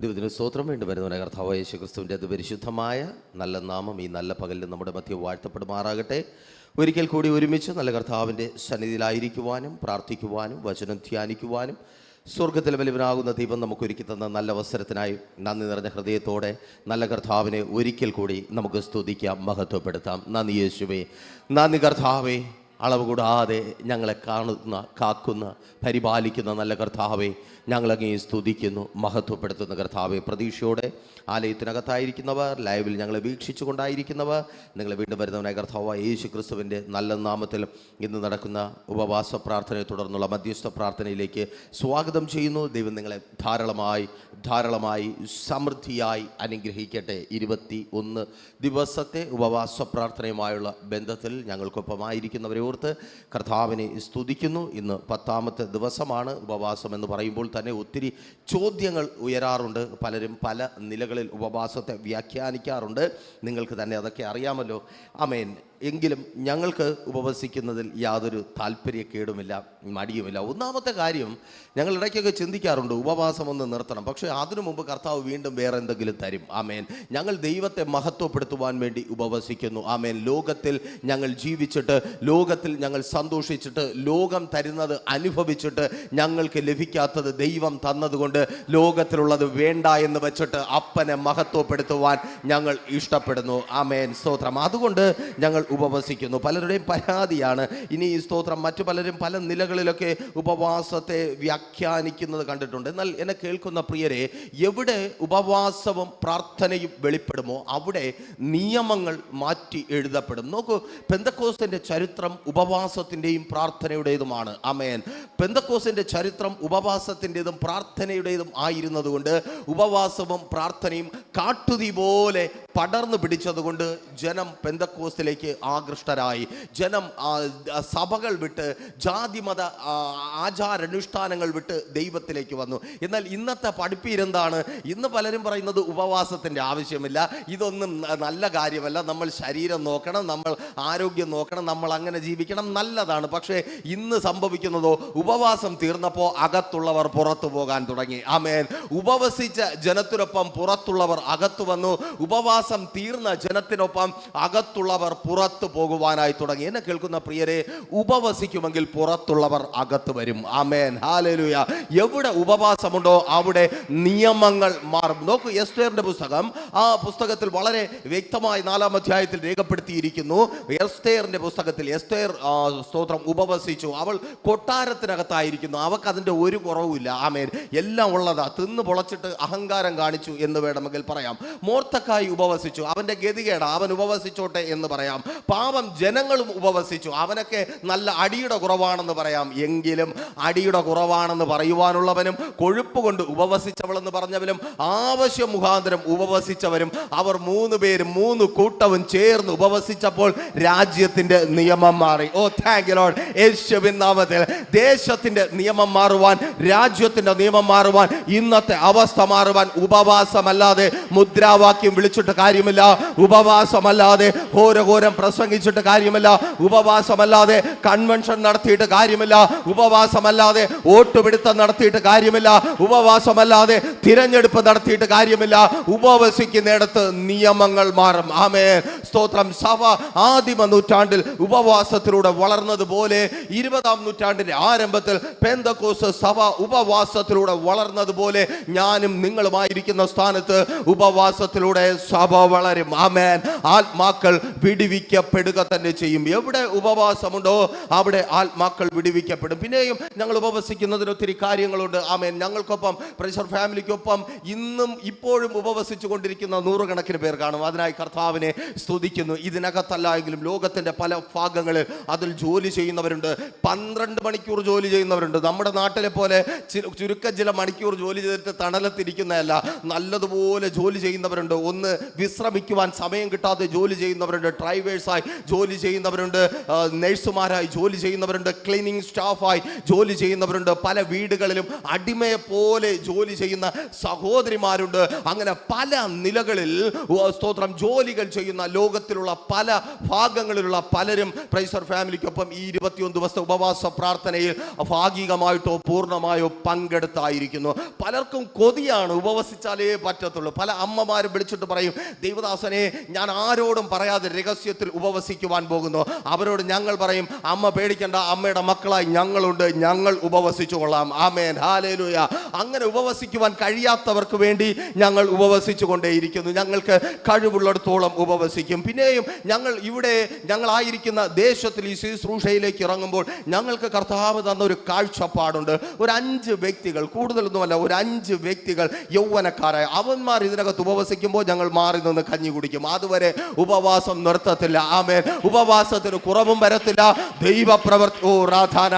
ദൈവത്തിന് സ്തോത്രം വേണ്ടി വരുന്നവനെ കർത്താവ് യേശു ക്രിസ്തുവിന്റെ അത് പരിശുദ്ധമായ നല്ല നാമം ഈ നല്ല പകലിൽ നമ്മുടെ മധ്യ വാഴ്ത്തപ്പെടുമാറാകട്ടെ. ഒരിക്കൽ കൂടി ഒരുമിച്ച് നല്ല കർത്താവിന്റെ സന്നിധിയിലായിരിക്കുവാനും പ്രാർത്ഥിക്കുവാനും വചനം ധ്യാനിക്കുവാനും സ്വർഗത്തിൽ വലിവനാകുന്ന ദൈവം നമുക്ക് ഒരുക്കി തന്ന നല്ല അവസരത്തിനായി നന്ദി നിറഞ്ഞ ഹൃദയത്തോടെ നല്ല കർത്താവിനെ ഒരിക്കൽ കൂടി നമുക്ക് സ്തുതിക്കാം മഹത്വപ്പെടുത്താം. നന്ദി യേശുവേ. നന്ദി കർത്താവേ. അളവ് കൂടാതെ ഞങ്ങളെ കാണുന്ന കാക്കുന്ന പരിപാലിക്കുന്ന നല്ല കർത്താവെ ഞങ്ങളങ്ങേ സ്തുതിക്കുന്നു മഹത്വപ്പെടുത്തുന്ന കർത്താവെ. പ്രതീക്ഷയോടെ ആലയത്തിനകത്തായിരിക്കുന്നവർ ലൈവിൽ ഞങ്ങളെ വീക്ഷിച്ചു കൊണ്ടായിരിക്കുന്നവർ നിങ്ങളെ വീണ്ടും വരുന്നവനായ കർത്താവ് യേശു ക്രിസ്തുവിന്റെ നല്ല നാമത്തിൽ ഇന്ന് നടക്കുന്ന ഉപവാസ പ്രാർത്ഥനയെ തുടർന്നുള്ള മധ്യസ്ഥ പ്രാർത്ഥനയിലേക്ക് സ്വാഗതം ചെയ്യുന്നു. ദൈവം നിങ്ങളെ ധാരാളമായി ധാരാളമായി സമൃദ്ധിയായി അനുഗ്രഹിക്കട്ടെ. ഇരുപത്തി ഒന്ന് ദിവസത്തെ ഉപവാസ പ്രാർത്ഥനയുമായുള്ള ബന്ധത്തിൽ ഞങ്ങൾക്കൊപ്പമായിരിക്കുന്നവരെ ഓർത്ത് കർത്താവിനെ സ്തുതിക്കുന്നു. ഇന്ന് പത്താമത്തെ ദിവസമാണ് ഉപവാസം എന്ന് പറയുമ്പോൾ തന്നെ ഒത്തിരി ചോദ്യങ്ങൾ ഉയരാറുണ്ട്. പലരും പല നിലകളിൽ ഉപവാസത്തെ വ്യാഖ്യാനിക്കാറുണ്ട്. നിങ്ങൾക്ക് തന്നെ അതൊക്കെ അറിയാമല്ലോ. അമേൻ എങ്കിലും ഞങ്ങൾക്ക് ഉപവസിക്കുന്നതിൽ യാതൊരു താല്പര്യക്കേടുമില്ല മടിയുമില്ല. ഒന്നാമത്തെ കാര്യം ഞങ്ങൾ ഇടയ്ക്കൊക്കെ ചിന്തിക്കാറുണ്ട് ഉപവാസം ഒന്ന് നിർത്തണം. പക്ഷേ അതിനു മുമ്പ് കർത്താവ് വീണ്ടും വേറെ എന്തെങ്കിലും തരും. ആമേൻ. ഞങ്ങൾ ദൈവത്തെ മഹത്വപ്പെടുത്തുവാൻ വേണ്ടി ഉപവസിക്കുന്നു. ആമേൻ. ലോകത്തിൽ ഞങ്ങൾ ജീവിച്ചിട്ട് ലോകത്തിൽ ഞങ്ങൾ സന്തോഷിച്ചിട്ട് ലോകം തരുന്നത് അനുഭവിച്ചിട്ട് ഞങ്ങൾക്ക് ലഭിക്കാത്തത് ദൈവം തന്നതുകൊണ്ട് ലോകത്തിലുള്ളത് വേണ്ട എന്ന് വെച്ചിട്ട് അപ്പനെ മഹത്വപ്പെടുത്തുവാൻ ഞങ്ങൾ ഇഷ്ടപ്പെടുന്നു. ആമേൻ. സ്തോത്രം. അതുകൊണ്ട് ഞങ്ങൾ ഉപവസിക്കുന്നു. പലരുടെയും പരാതിയാണ്. ഇനി ഈ സ്തോത്രം മറ്റു പലരും പല നിലകളിലൊക്കെ ഉപവാസത്തെ വ്യാഖ്യാനിക്കുന്നത് കണ്ടിട്ടുണ്ട്. എന്നാൽ എന്നെ കേൾക്കുന്ന പ്രിയരെ എവിടെ ഉപവാസവും പ്രാർത്ഥനയും വെളിപ്പെടുമോ അവിടെ നിയമങ്ങൾ മാറ്റി എഴുതപ്പെടും. നോക്കൂ പെന്തക്കോസിന്റെ ചരിത്രം ഉപവാസത്തിന്റെയും പ്രാർത്ഥനയുടേതുമാണ്. അമേൻ പെന്തക്കോസിന്റെ ചരിത്രം ഉപവാസത്തിന്റെതും പ്രാർത്ഥനയുടേതും ആയിരുന്നതുകൊണ്ട് ഉപവാസവും പ്രാർത്ഥനയും കാട്ടുതി പോലെ പടർന്നു പിടിച്ചതുകൊണ്ട് ജനം പെന്തക്കോസിലേക്ക് ആകൃഷ്ടരായി. ജനം സഭകൾ വിട്ട് ജാതിമത ആചാരാനുഷ്ഠാനങ്ങൾ വിട്ട് ദൈവത്തിലേക്ക് വന്നു. എന്നാൽ ഇന്നത്തെ പഠിപ്പീരെന്താണ്? ഇന്ന് പലരും പറയുന്നത് ഉപവാസത്തിന്റെ ആവശ്യമില്ല. ഇതൊന്നും നല്ല കാര്യമല്ല. നമ്മൾ ശരീരം നോക്കണം നമ്മൾ ആരോഗ്യം നോക്കണം നമ്മൾ അങ്ങനെ ജീവിക്കണം നല്ലതാണ്. പക്ഷേ ഇന്ന് സംഭവിക്കുന്നതോ ഉപവാസം തീർന്നപ്പോൾ അകത്തുള്ളവർ പുറത്തു പോകാൻ തുടങ്ങി. ആമേൻ. ഉപവസിച്ച ജനത്തിനൊപ്പം പുറത്തുള്ളവർ അകത്തു വന്നു. ഉപവാസം തീർന്ന ജനത്തിനൊപ്പം അകത്തുള്ളവർ പുറത്തു പോകുവാനായി തുടങ്ങി. എന്നെ കേൾക്കുന്ന പ്രിയരെ ഉപവസിക്കുമെങ്കിൽ പുറത്തുള്ളവർ അകത്ത് വരും. ആമേൻ. ഹാലലുയ എവിടെ ഉപവാസമുണ്ടോ അവിടെ നിയമങ്ങൾ മാറും. നോക്കൂ എസ്തേറിന്റെ പുസ്തകം ആ പുസ്തകത്തിൽ വളരെ വ്യക്തമായി നാലാം അധ്യായത്തിൽ രേഖപ്പെടുത്തിയിരിക്കുന്നു. എസ്തേറിന്റെ പുസ്തകത്തിൽ എസ്തേർ സ്തോത്രം ഉപവസിച്ചു. അവൾ കൊട്ടാരത്തിനകത്തായിരിക്കുന്നു. അവൾക്ക് അതിന്റെ ഒരു കുറവുമില്ല ആമേൻ. എല്ലാം ഉള്ളതാ. തിന്ന് പൊളച്ചിട്ട് അഹങ്കാരം കാണിച്ചു എന്ന് വേണമെങ്കിൽ പറയാം. മോർത്തക്കായി ഉപവസിച്ചു. അവന്റെ ഗതികേട. അവൻ ഉപവസിച്ചോട്ടെ എന്ന് പറയാം. പാവം ജനങ്ങളും ഉപവസിച്ചു. അവനൊക്കെ നല്ല അടിയുടെ കുറവാണെന്ന് പറയാം. എങ്കിലും അടിയുടെ കുറവാണെന്ന് പറയുവാനുള്ളവനും കൊഴുപ്പ് കൊണ്ട് ഉപവസിച്ചവളെന്ന് പറഞ്ഞവനും ആവശ്യം മുഖാന്തരം ഉപവസിച്ചവരും അവർ മൂന്ന് പേരും മൂന്ന് കൂട്ടവും ചേർന്ന് ഉപവസിച്ചപ്പോൾ രാജ്യത്തിന്റെ നിയമം മാറി. ഓ താങ്ക് ലോഡ് യേശുവിൻ നാമത്തിൽ ദേശത്തിന്റെ നിയമം മാറുവാൻ രാജ്യത്തിന്റെ നിയമം മാറുവാൻ ഇന്നത്തെ അവസ്ഥ മാറുവാൻ ഉപവാസമല്ലാതെ മുദ്രാവാക്യം വിളിച്ചിട്ട് കാര്യമില്ല. ഉപവാസമല്ലാതെ ഘോരഘോരം പ്രസംഗിച്ചിട്ട് കാര്യമില്ല. ഉപവാസമല്ലാതെ കൺവെൻഷൻ നടത്തിയിട്ട് കാര്യമില്ല. ഉപവാസമല്ലാതെ വോട്ടുപിടുത്തം നടത്തിയിട്ട് കാര്യമില്ല. ഉപവാസമല്ലാതെ തിരഞ്ഞെടുപ്പ് നടത്തിയിട്ട് കാര്യമില്ല. ഉപവസിക്കുന്നിടത്ത് നിയമങ്ങൾ മാറും. ആമേ സ്തോത്രം. സഭ ആദിമ നൂറ്റാണ്ടിൽ ഉപവാസത്തിലൂടെ വളർന്നതുപോലെ ഇരുപതാം നൂറ്റാണ്ടിന്റെ ആരംഭത്തിൽ പെന്തക്കോസ് സഭ ഉപവാസത്തിലൂടെ വളർന്നതുപോലെ ഞാനും നിങ്ങളുമായിരിക്കുന്ന സ്ഥാനത്ത് ഉപവാസത്തിലൂടെ സഭ വളരും. ആമേൻ. ആത്മാക്കൾ വിടിവിക്കപ്പെടുക തന്നെ ചെയ്യും. എവിടെ ഉപവാസമുണ്ടോ അവിടെ ആത്മാക്കൾ വിടുവിക്കപ്പെടും. പിന്നെയും ഞങ്ങൾ ഉപവസിക്കുന്നതിന് ഒത്തിരി കാര്യങ്ങളുണ്ട്. ആമേൻ. ഞങ്ങൾക്കൊപ്പം പ്രഷർ ഫാമിലിക്കൊപ്പം ഇന്നും ഇപ്പോഴും ഉപവസിച്ചു കൊണ്ടിരിക്കുന്ന നൂറുകണക്കിന് പേർ കാണും. അതിനായി കർത്താവിനെ സ്തുതിക്കുന്നു. ഇതിനകത്തല്ല എങ്കിലും ലോകത്തിന്റെ പല ഭാഗങ്ങളിൽ അതിൽ ജോലി ചെയ്യുന്നവരുണ്ട്. പന്ത്രണ്ട് മണിക്കൂർ ജോലി ചെയ്യുന്നവരുണ്ട്. നമ്മുടെ നാട്ടിലെ പോലെ ചുരുക്ക ചില മണിക്കൂർ ജോലി ചെയ്തിട്ട് തണലത്തിരിക്കുന്നതല്ല. നല്ലതുപോലെ ജോലി ചെയ്യുന്നവരുണ്ട്. ഒന്ന് വിശ്രമിക്കുവാൻ സമയം കിട്ടാതെ ജോലി ചെയ്യുന്നവരുണ്ട്. ഡ്രൈവേഴ്സായി ജോലി ചെയ്യുന്നവരുണ്ട്. നഴ്സുമാരായി ജോലി ചെയ്യുന്നവരുണ്ട്. ക്ലീനിങ് സ്റ്റാഫായി ജോലി ചെയ്യുന്നവരുണ്ട്. പല വീടുകളിലും അടിമയെ പോലെ ജോലി ചെയ്യുന്ന സഹോദരിമാരുണ്ട്. അങ്ങനെ പല നിലകളിൽ സ്തോത്രം ജോലികൾ ചെയ്യുന്ന ലോകത്തിലുള്ള പല ഭാഗങ്ങളിലുള്ള പലരും പ്രൈസർ ഫാമിലിക്കൊപ്പം ഈ ഇരുപത്തിയൊന്ന് ദിവസത്തെ ഉപവാസ പ്രാർത്ഥനയിൽ ഭാഗികമായിട്ടോ പൂർണമായോ പങ്കെടുത്തായിരിക്കുന്നു. പലർക്കും കൊതിയാണ് ഉപവസിച്ചാലേ പറ്റത്തുള്ളൂ. പല അമ്മമാരും വിളിച്ചിട്ട് പറയും ദൈവദാസനെ ഞാൻ ആരോടും പറയാതെ രഹസ്യത്തിൽ ഉപവസിക്കുവാൻ പോകുന്നു. അവരോട് ഞങ്ങൾ പറയും അമ്മ പേടിക്കേണ്ട അമ്മയുടെ മക്കളായി ഞങ്ങളുണ്ട് ഞങ്ങൾ ഉപവസിച്ചു കൊള്ളാം ആമേൻ. ഹാലേലുയ അങ്ങനെ ഉപവസിക്കുവാൻ കഴിയാത്തവർക്ക് വേണ്ടി ഞങ്ങൾ ഉപവസിച്ചു കൊണ്ടേയിരിക്കുന്നു ഞങ്ങൾക്ക് കഴിവുള്ളിടത്തോളം ഉപവസിക്കും. പിന്നെയും ഞങ്ങൾ ഇവിടെ ഞങ്ങളായിരിക്കുന്ന ദേശത്തിൽ ഈ ശുശ്രൂഷയിലേക്ക് ഇറങ്ങുമ്പോൾ ഞങ്ങൾക്ക് കർത്താവ് തന്ന ഒരു കാഴ്ചപ്പാടുണ്ട്. ഒരു അഞ്ച് വ്യക്തികൾ കൂടുതലൊന്നുമല്ല ഒരു അഞ്ച് വ്യക്തികൾ യൗവനക്കാരായ അവന്മാർ ഇതിനകത്ത് ഉപവസിക്കുമ്പോൾ ഞങ്ങൾ മാറി നിന്ന് കഞ്ഞി കുടിക്കും. അതുവരെ ഉപവാസം നിർത്തത്തില്ല. ആമേൻ. ഉപവാസത്തിന് കുറവും വരത്തില്ല. ദൈവപ്രവർത്തി ഓ രാധാന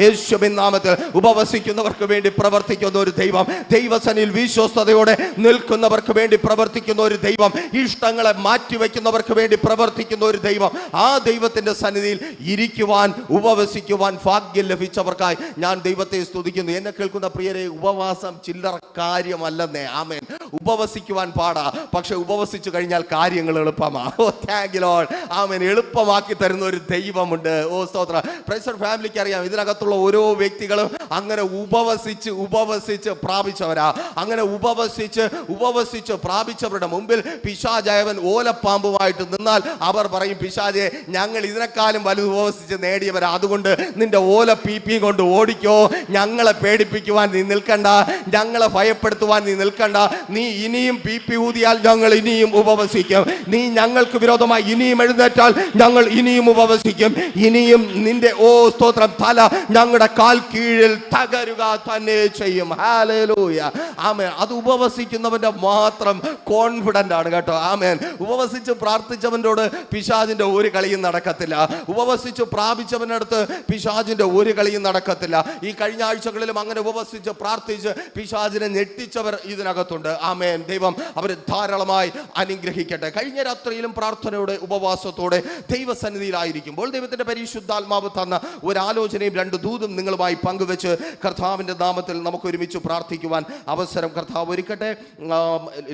യേശുവിൻ നാമത്തിൽ ഉപവസിക്കുന്നവർക്ക് വേണ്ടി പ്രവർത്തിക്കുന്ന ഒരു ദൈവം. ദൈവസനിൽ വിശ്വസ്തയോടെ നിൽക്കുന്നവർക്ക് വേണ്ടി പ്രവർത്തിക്കുന്ന ഒരു ദൈവം. ഇഷ്ടങ്ങളെ മാറ്റിവെക്കുന്നവർക്ക് വേണ്ടി പ്രവർത്തിക്കുന്ന ഒരു ദൈവം. ആ ദൈവത്തിന്റെ സന്നിധിയിൽ ഇരിക്കുവാൻ ഉപവസിക്കുവാൻ ഭാഗ്യം ലഭിച്ചവർക്കായി ഞാൻ ദൈവത്തെ സ്തുതിക്കുന്നു. എന്നെ കേൾക്കുന്ന പ്രിയരെ ഉപവാസം ചില്ലറ കാര്യമല്ലെന്നേ. ആമേൻ. ഉപവസിക്കുവാൻ പാടാ. പക്ഷെ ഉപവസിച്ചു കഴിഞ്ഞാൽ കാര്യങ്ങൾ എളുപ്പമാ. താങ്ക് ലോൾ ആമേൻ. എളുപ്പമാക്കി തരുന്ന ഒരു ദൈവമുണ്ട്. ഓ സ്തോത്ര. പ്രൈസർ ഫാമിലിക്ക് അറിയാം. ഇതിനകത്തുള്ള ഓരോ വ്യക്തികളും അങ്ങനെ ഉപവസിച്ച് ഉപവസിച്ച് പ്രാപിച്ചവരാ. അങ്ങനെ ഉപവസിച്ച് ഉപവസിച്ച് പ്രാപിച്ചവരുടെ മുമ്പിൽ പിശാജയവൻ ഓലപ്പാമ്പുമായിട്ട് നിന്നാൽ അവർ പറയും പിശാജെ ഞങ്ങൾ ഇതിനേക്കാളും വലുത് ഉപവസിച്ച് നേടിയവരാ. അതുകൊണ്ട് നിന്റെ ഓല പി പി കൊണ്ട് ഓടിക്കോ. ഞങ്ങളെ പേടിപ്പിക്കുവാൻ നീ നിൽക്കണ്ട. ഞങ്ങളെ ഭയപ്പെടുത്തുവാൻ നീ നിൽക്കണ്ട. നീ ഇനിയും പി പി ഊതിയാൽ ഞങ്ങൾ ഇനിയും ഉപവസിക്കും. നീ ഞങ്ങൾക്ക് വിരോധമായി ഇനിയും എഴുന്നേറ്റാൽ ഞങ്ങൾ ഇനിയും ഉപവസിക്കും. ഇനിയും നിന്റെ ഓ സ്തോത്രം തല ഞങ്ങളുടെ കാൽ കീഴിൽ തകരുക തന്നെ ചെയ്യും. ഹാലൂയ ആമേൻ അത് ഉപവസിക്കുന്നവന്റെ മാത്രം കോൺഫിഡന്റ് ആണ് കേട്ടോ. ആമേൻ ഉപവസിച്ച് പ്രാർത്ഥിച്ചവനോട് പിശാജിന്റെ ഒരു കളിയും നടക്കത്തില്ല. ഉപവസിച്ച് പ്രാപിച്ചവനടുത്ത് പിശാജിന്റെ ഒരു കളിയും നടക്കത്തില്ല. ഈ കഴിഞ്ഞ ആഴ്ചകളിലും അങ്ങനെ ഉപവസിച്ച് പ്രാർത്ഥിച്ച് പിശാജിനെ ഞെട്ടിച്ചവർ ഇതിനകത്തുണ്ട്. ആമേൻ ദൈവം അവരെ ധാരാളമായി അനുഗ്രഹിക്കട്ടെ. കഴിഞ്ഞ രാത്രിയിലും പ്രാർത്ഥനയോടെ ഉപവാസത്തോടെ ദൈവസന്നിധിയിലായിരിക്കുമ്പോൾ ദൈവത്തിന്റെ പരിശുദ്ധാത്മാവ് തന്ന ഒരാലോചനയും രണ്ട് ദൂതും നിങ്ങളുമായി പങ്കുവെച്ച് കർത്താവിന്റെ നാമത്തിൽ നമുക്ക് ഒരുമിച്ച് പ്രാർത്ഥിക്കുവാൻ അവസരം കർത്താവ് ഒരുക്കട്ടെ.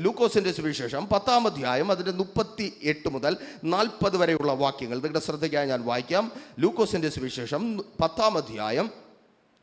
ലൂക്കോസിന്റെ സുവിശേഷം പത്താം അധ്യായം അതിന്റെ മുപ്പത്തി എട്ട് മുതൽ നാൽപ്പത് വരെയുള്ള വാക്യങ്ങൾ. നിങ്ങളുടെ ശ്രദ്ധയ്ക്കായി ഞാൻ വായിക്കാം. ലൂക്കോസിന്റെ സുവിശേഷം പത്താം അധ്യായം